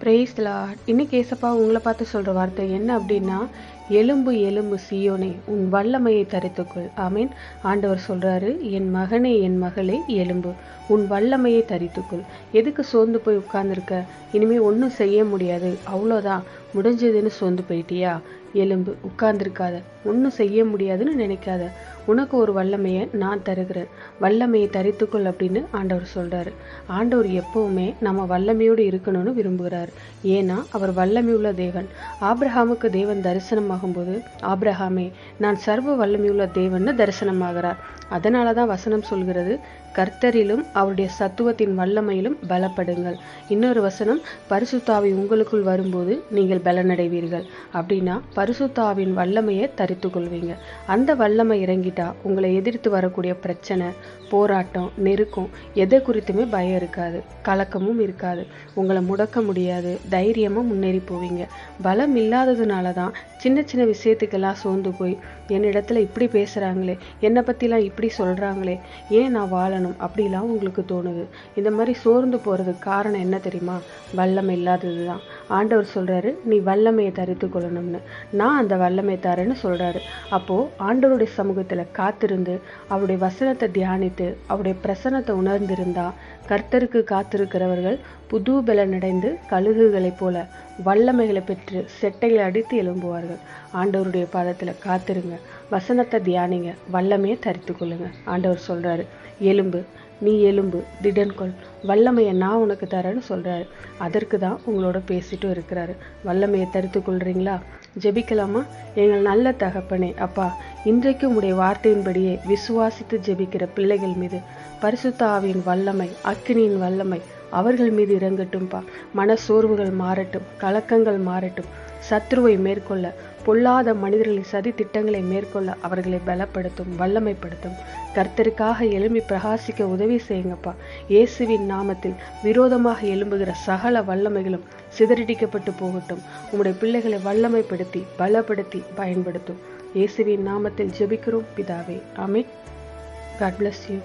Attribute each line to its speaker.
Speaker 1: Price Lord இன்னைக்கு ஏசப்பா உங்களை பார்த்து சொல்கிற வார்த்தை என்ன அப்படின்னா எலும்பு எலும்பு சியோனே உன் வல்லமையை தரித்துக்கொள். ஆமீன். ஆண்டவர் சொல்கிறாரு என் மகனே என் மகளே எலும்பு. உன் வல்லமையை தரித்துக்கொள். எதுக்கு சோர்ந்து போய் உட்கார்ந்துருக்க? இனிமேல் ஒன்றும் செய்ய முடியாது. அவ்வளோதான். முடிஞ்சதுன்னு சோர்ந்து போயிட்டியா? எலும்பு. உட்கார்ந்துருக்காத. ஒன்றும் செய்ய முடியாதுன்னு நினைக்காத. உனக்கு ஒரு வல்லமையை நான் தருகிறேன். வல்லமையை தரித்துக்கொள் அப்படின்னு ஆண்டவர் சொல்கிறாரு ஆண்டவர் எப்போவுமே நம்ம வல்லமையோடு இருக்கணும்னு விரும்புகிறார். ஏன்னா அவர் வல்லமையுள்ள தேவன். ஆப்ரஹாமுக்கு தேவன் தரிசனமாகும்போது ஆப்ரஹாமே நான் சர்வ வல்லமையுள்ள தேவன்னு தரிசனமாகிறார். அதனால தான் வசனம் சொல்கிறது கர்த்தரிலும் அவருடைய சத்துவத்தின் வல்லமையிலும் பலப்படுங்கள். இன்னொரு வசனம் பரிசுத்தாவி உங்களுக்குள் வரும்போது நீங்கள் பலனடைவீர்கள். அப்படின்னா பரிசுத்தாவின் வல்லமையை தரித்து கொள்வீங்க. அந்த வல்லமை இறங்கிட்டா உங்களை எதிர்த்து வரக்கூடிய பிரச்சனை போராட்டம் நெருக்கம் எதை குறித்துமே பயம் இருக்காது கலக்கமும் இருக்காது. உங்களை முடக்க முடியாது தைரியமாக முன்னேறி போவீங்க. பலம் இல்லாததுனால தான் சின்ன சின்ன விஷயத்துக்கெல்லாம் சோர்ந்து போய் என்னிடத்துல இப்படி பேசுகிறாங்களே என்னை பற்றிலாம் இப்படி சொல்கிறாங்களே ஏன் நான் வாழணும்? அப்படிலாம் உங்களுக்கு தோணுது. இந்த மாதிரி சோர்ந்து போகிறதுக்கு காரணம் என்ன தெரியுமா? வல்லமை இல்லாதது தான். ஆண்டவர் சொல்கிறாரு நீ வல்லமையை தரித்து கொள்ளணும்னு. நான் அந்த வல்லமை தரேன்னு சொல்கிறாரு அப்போது ஆண்டவருடைய சமூகத்தில் காத்திருந்து அவருடைய வசனத்தை தியானித்து அவருடைய பிரசனத்தை உணர்ந்திருந்தா கர்த்தருக்கு காத்திருக்கிறவர்கள் புது பலனடைந்து கழுகுகளைப் போல வல்லமைகளை பெற்று செட்டைகளை அடித்து எழும்புவார்கள். ஆண்டவருடைய பாதத்தில் காத்திருங்க. வசனத்தை தியானிங்க. வல்லமையை தரித்து கொள்ளுங்க. ஆண்டவர் சொல்கிறாரு எலும்பு நீ எலும்பு திடன்கொள் வல்லமையை நான் உனக்கு தரேன்னு சொல்கிறாரு அதற்கு தான் உங்களோட பேசிட்டும் இருக்கிறாரு. வல்லமையை தரித்து கொள்கிறீங்களா ஜெபிக்கலாமா? எங்கள் நல்ல தகப்பனே அப்பா இன்றைக்கு உடைய வார்த்தையின்படியே விசுவாசித்து ஜெபிக்கிற பிள்ளைகள் மீது பரிசுத்த ஆவியின் வல்லமை அக்கினியின் வல்லமை அவர்கள் மீது இறங்கட்டும்பா. மன சோர்வுகள் மாறட்டும் கலக்கங்கள் மாறட்டும். சத்ருவை மேற்கொள்ள பொல்லாத மனிதர்களின் சதி திட்டங்களை மேற்கொள்ள அவர்களை பலப்படுத்தும் வல்லமைப்படுத்தும். கர்த்தருக்காக எழும்பி பிரகாசிக்க உதவி செய்யுங்கப்பா. இயேசுவின் நாமத்தில் விரோதமாக எழும்புகிற சகல வல்லமைகளும் சிதறடிக்கப்பட்டு போகட்டும். உங்களுடைய பிள்ளைகளை வல்லமைப்படுத்தி பலப்படுத்தி பயன்படுத்தும். இயேசுவின் நாமத்தில் ஜெபிக்கிறோம் பிதாவே. ஆமென். God bless you